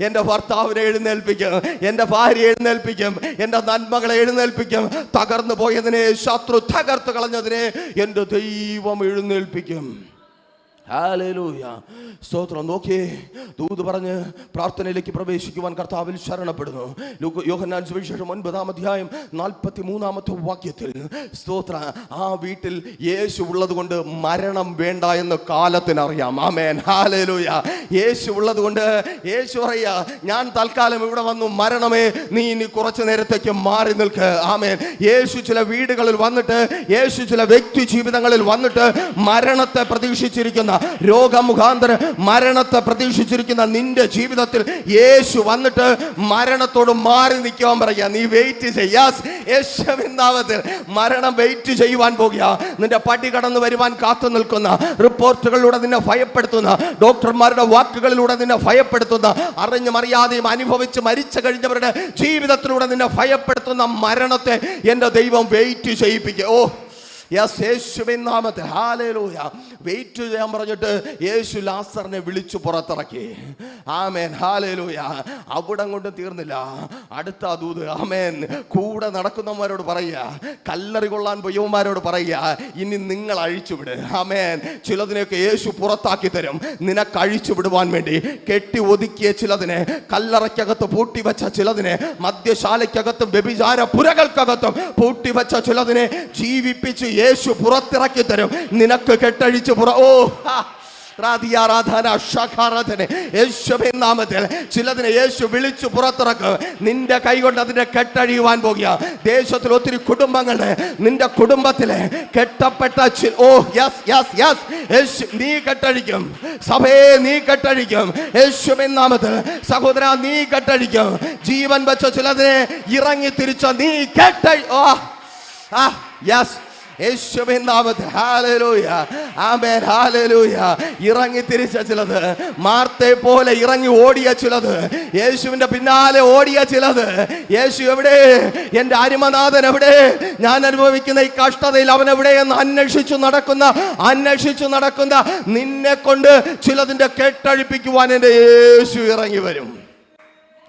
എന്റെ ഭർത്താവിനെ എഴുന്നേൽപ്പിക്കും. എന്റെ ഭാര്യ എഴുന്നേൽപ്പിക്കും. എന്റെ നന്മകളെ എഴുന്നേൽപ്പിക്കും. തകർന്നു പോയതിനെ ശത്രു തകർത്ത് കളഞ്ഞതിനെ എന്റെ ദൈവം എഴുന്നേൽപ്പിക്കും. ഹാലേലൂയ. സ്തോത്രം. നോക്കിയേ ദൂത് പറഞ്ഞ് പ്രാർത്ഥനയിലേക്ക് പ്രവേശിക്കുവാൻ കർത്താവിൽ ശരണപ്പെടുന്നു. യോഹന്നാൻ സുവിശേഷം ഒൻപതാം അധ്യായം നാൽപ്പത്തി മൂന്നാമത്തെ വാക്യത്തിൽ സ്തോത്ര. ആ വീട്ടിൽ യേശു ഉള്ളത് കൊണ്ട് മരണം വേണ്ട എന്ന് കാലത്തിനറിയാം. ആമേൻ. ഹാലേലൂയ. യേശു ഉള്ളത് കൊണ്ട് യേശു അറിയാ ഞാൻ തൽക്കാലം ഇവിടെ വന്നു മരണമേ നീ ഇനി കുറച്ചു നേരത്തേക്ക് മാറി നിൽക്ക്. ആമേൻ. യേശു ചില വീടുകളിൽ വന്നിട്ട് യേശു ചില വ്യക്തി ജീവിതങ്ങളിൽ വന്നിട്ട് മരണത്തെ പ്രതീക്ഷിച്ചിരിക്കുന്ന. രോഗമുഖാന്തരം മരണത്തെ പ്രതീക്ഷിച്ചിരിക്കുന്ന നിന്റെ ജീവിതത്തിൽ യേശു വന്നിട്ട് മരണത്തോട് മാറി നിൽക്കാൻ പറയുക. നീ വെയിറ്റ് ചെയ്യാസ് യേശുവിനാമത്തിൽ മരണം വെയിറ്റ് ചെയ്യുവാൻ പോകുക. നിന്റെ പടി കടന്നു വരുവാൻ കാത്തു നിൽക്കുന്ന റിപ്പോർട്ടുകളിലൂടെ നിന്നെ ഭയപ്പെടുത്തുന്ന ഡോക്ടർമാരുടെ വാക്കുകളിലൂടെ നിന്നെ ഭയപ്പെടുത്തുന്ന അറിഞ്ഞും അറിയാതെയും അനുഭവിച്ച് മരിച്ചു കഴിഞ്ഞവരുടെ ജീവിതത്തിലൂടെ നിന്നെ ഭയപ്പെടുത്തുന്ന മരണത്തെ എന്റെ ദൈവം വെയിറ്റ് ചെയ്യിപ്പിക്കുക. ഓ യേശുവിൻ നാമത്തെ ഹാലേലൂയ വെയിറ്റ് ചെയ്യാൻ പറഞ്ഞിട്ട് യേശു ലാസറിനെ വിളിച്ചു പുറത്തിറക്കി. ആമേൻ. ഹാലേലൂയ അവിടെ കൊണ്ട് തീർന്നില്ല. അടുത്ത ദൂത്. ആമേൻ. കൂടെ നടക്കുന്നവന്മാരോട് പറയുക. കല്ലറി കൊള്ളാൻ പൊയ്യവന്മാരോട് പറയുക. ഇനി നിങ്ങൾ അഴിച്ചുവിട് ആമേൻ. ചിലതിനെയൊക്കെ യേശു പുറത്താക്കി തരും. നിനക്ക് അഴിച്ചു വിടുവാൻ വേണ്ടി. കെട്ടി ഒതുക്കിയ ചിലതിനെ കല്ലറയ്ക്കകത്ത് പൂട്ടിവെച്ച ചിലതിനെ മദ്യശാലയ്ക്കകത്തും വ്യഭിചാര പുരകൾക്കകത്തും പൂട്ടിവെച്ച ചിലതിനെ ജീവിപ്പിച്ച് യേശു പുറത്തിറക്കി തരും നിനക്ക് കെട്ടഴിച്ച് പുറ ഓ നാമത്തിൽ. ചിലതിനെ യേശു വിളിച്ചു പുറത്തിറക്കും. നിന്റെ കൈകൊണ്ട് അതിനെ കെട്ടഴിയുവാൻ പോകുക. ദേശത്തിൽ ഒത്തിരി കുടുംബങ്ങളുടെ നിന്റെ കുടുംബത്തിലെ കെട്ടപ്പെട്ട oh yes yes yes. Yesu നീ കെട്ടഴിക്കും. സഭയെ നീ കെട്ടഴിക്കും. യേശുവിൻ നാമത്തിൽ. സഹോദര നീ കെട്ടഴിക്കും. ജീവൻ വെച്ച ചിലതിനെ ഇറങ്ങി തിരിച്ച നീ കെട്ടഴി ഓ ആ യെസ്. ആമേൻ. ഇറങ്ങി തിരിച്ച ചിലത്. മാർത്തെ പോലെ ഇറങ്ങി ഓടിയ ചിലത്. യേശുവിന്റെ പിന്നാലെ ഓടിയ ചിലത്. യേശു എവിടെ? എന്റെ അരിമനാഥൻ എവിടെ? ഞാൻ അനുഭവിക്കുന്ന ഈ കഷ്ടതയിൽ അവൻ എവിടെയെന്ന് അന്വേഷിച്ചു നടക്കുന്ന അന്വേഷിച്ചു നടക്കുന്ന നിന്നെ കൊണ്ട് ചിലതിന്റെ കെട്ടഴിപ്പിക്കുവാൻ എന്റെ യേശു ഇറങ്ങി വരും.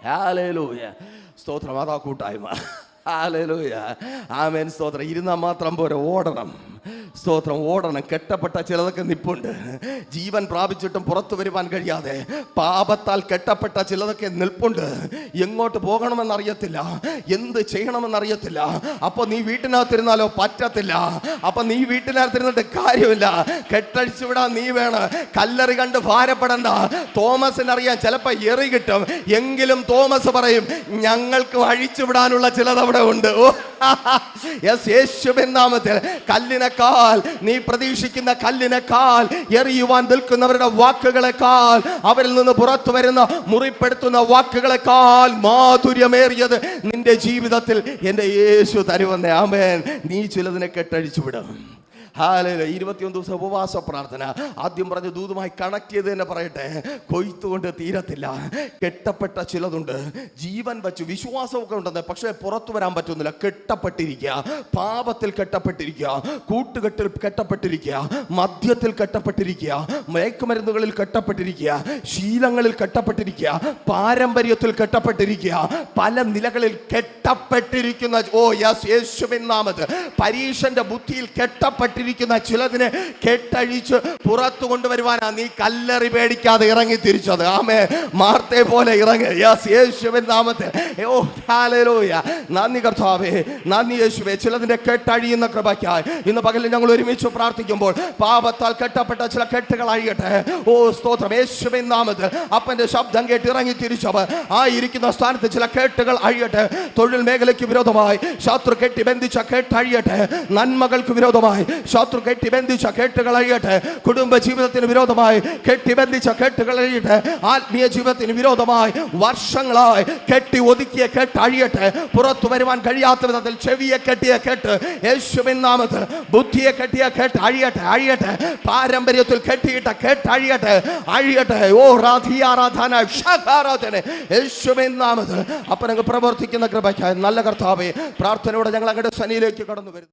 ഹാലേലൂയ. സ്തോത്രം. അതാ കൂട്ടായ്മ. ഹാലേലൂയ ആമേൻ സ്തോത്രം. ഇരുന്നാൽ മാത്രം പോരെ ഓടണം. സ്തോത്രം. ഓടണം. കെട്ടപ്പെട്ട ചിലതൊക്കെ നിപ്പുണ്ട്. ജീവൻ പ്രാപിച്ചിട്ടും പുറത്തു വരുവാൻ കഴിയാതെ പാപത്താൽ കെട്ടപ്പെട്ട ചിലതൊക്കെ നിൽപ്പുണ്ട്. എങ്ങോട്ട് പോകണമെന്നറിയത്തില്ല. എന്ത് ചെയ്യണമെന്നറിയത്തില്ല. അപ്പൊ നീ വീട്ടിനകത്തിരുന്നാലോ പറ്റത്തില്ല. അപ്പൊ നീ വീട്ടിനകത്തിരുന്നിട്ട് കാര്യമില്ല. കെട്ടഴിച്ചു വിടാൻ നീ വേണം. കല്ലറി കണ്ട് ഭാരപ്പെടണ്ട. തോമസിന് അറിയാൻ ചിലപ്പോ എറി കിട്ടും. എങ്കിലും തോമസ് പറയും ഞങ്ങൾക്ക് അഴിച്ചു വിടാനുള്ള ചിലത് അവിടെ ഉണ്ട്. ഓ യെസ് നാമത്തിൽ കല്ലിനേക്കാൾ നീ പ്രതീക്ഷിക്കുന്ന കല്ലിനേക്കാൾ എറിയുവാൻ നിൽക്കുന്നവരുടെ വാക്കുകളെക്കാൾ അവരിൽ നിന്ന് പുറത്തു വരുന്ന മുറിപ്പെടുത്തുന്ന വാക്കുകളെക്കാൾ മാധുര്യമേറിയത് നിന്റെ ജീവിതത്തിൽ എന്റെ യേശു തരുവന്നേ ആമേൻ. നീ ചിലതിനെ കെട്ടഴിച്ചു വിടും. ഹാലയില ഇരുപത്തിയൊന്ന് ദിവസം ഉപവാസ പ്രാർത്ഥന. ആദ്യം പറഞ്ഞ ദൂതുമായി കണക്ട് ചെയ്ത് തന്നെ പറയട്ടെ. കൊയ്ത്തുകൊണ്ട് തീരത്തില്ല. കെട്ടപ്പെട്ട ചിലതുണ്ട്. ജീവൻ വച്ചു വിശ്വാസമൊക്കെ ഉണ്ടെന്ന്. പക്ഷേ പുറത്തു വരാൻ പറ്റുന്നില്ല. കെട്ടപ്പെട്ടിരിക്കുക. പാപത്തിൽ കെട്ടപ്പെട്ടിരിക്കുക. കൂട്ടുകെട്ടിൽ കെട്ടപ്പെട്ടിരിക്കുക. മദ്യത്തിൽ കെട്ടപ്പെട്ടിരിക്കുക. മയക്കുമരുന്നുകളിൽ കെട്ടപ്പെട്ടിരിക്കുക. ശീലങ്ങളിൽ കെട്ടപ്പെട്ടിരിക്കുക. പാരമ്പര്യത്തിൽ കെട്ടപ്പെട്ടിരിക്കുക. പല നിലകളിൽ കെട്ടപ്പെട്ടിരിക്കുന്ന ഓ യെസ് യേശുവിൻ നാമത് പരീക്ഷന്റെ ബുദ്ധിയിൽ കെട്ടപ്പെട്ടിരിക്കുന്ന ചിലതിനെ കെട്ടഴിച്ച് പുറത്തു കൊണ്ടുവരുവാനാ നീ കല്ലറി പേടിക്കാതെ ഇറങ്ങി തിരിച്ചത്. ആമേ മാർത്തെ പോലെ ഇറങ്ങി. നാമത്തെ യേശുവിൻ നാമത്തിൽ. ഓ നന്ദി കർത്താവേ നന്ദി യേശുവേ. ചിലതിന്റെ കെട്ടഴിയുന്ന കൃപയ്ക്കായി ഇന്ന് പകലിൽ ഞങ്ങൾ ഒരുമിച്ച് പ്രാർത്ഥിക്കുമ്പോൾ പാപത്താൽ കെട്ടപ്പെട്ട ചില കെട്ടുകൾ അഴിയട്ടെ. ഓ സ്തോത്രം. യേശുവിൻ നാമത്തിൽ അപ്പന്റെ ശബ്ദം കേട്ട് ഇറങ്ങി തിരിച്ചവർ ആ ഇരിക്കുന്ന സ്ഥാനത്ത് ചില കെട്ടുകൾ അഴിയട്ടെ. തൊഴിൽ മേഖലയ്ക്ക് വിരോധമായി ശത്രു കെട്ടി ബന്ധിച്ച കെട്ടഴിയട്ടെ. നന്മകൾക്ക് വിരോധമായി ശത്രു കെട്ടി ബന്ധിച്ച കേട്ടുകൾ അഴിയട്ടെ. കുടുംബ ജീവിതത്തിന് വിരോധമായി കെട്ടി ബന്ധിച്ച കേട്ടുകൾ അഴിയട്ടെ. ആത്മീയ ജീവിതത്തിന് വിരോധമായി വർഷങ്ങളായി കെട്ടി ഒതുക്കിയ കെട്ട് അഴിയട്ടെ. പുറത്തു വരുവാൻ കഴിയാത്ത വിധത്തിൽ ചെവിയെ കെട്ടിയ കെട്ട് യേശുവിൻ നാമത്തിൽ ബുദ്ധിയെ കെട്ടിയ കെട്ട് അഴിയട്ടെ അഴിയട്ടെ. പാരമ്പര്യത്തിൽ കെട്ടിയിട്ട കെട്ട് അഴിയട്ടെ അഴിയട്ടെ. ഓ രാധിയാരാധന ഷഹാരാധന യേശുവിൻ നാമത്തിൽ അപ്പനങ്ങ് പ്രവർത്തിക്കുന്ന കൃപയ്ക്കായി. നല്ല കർത്താവേ പ്രാർത്ഥനയോടെ ഞങ്ങൾ അങ്ങയുടെ സനിയിലേക്ക് കടന്നു വരുന്നു.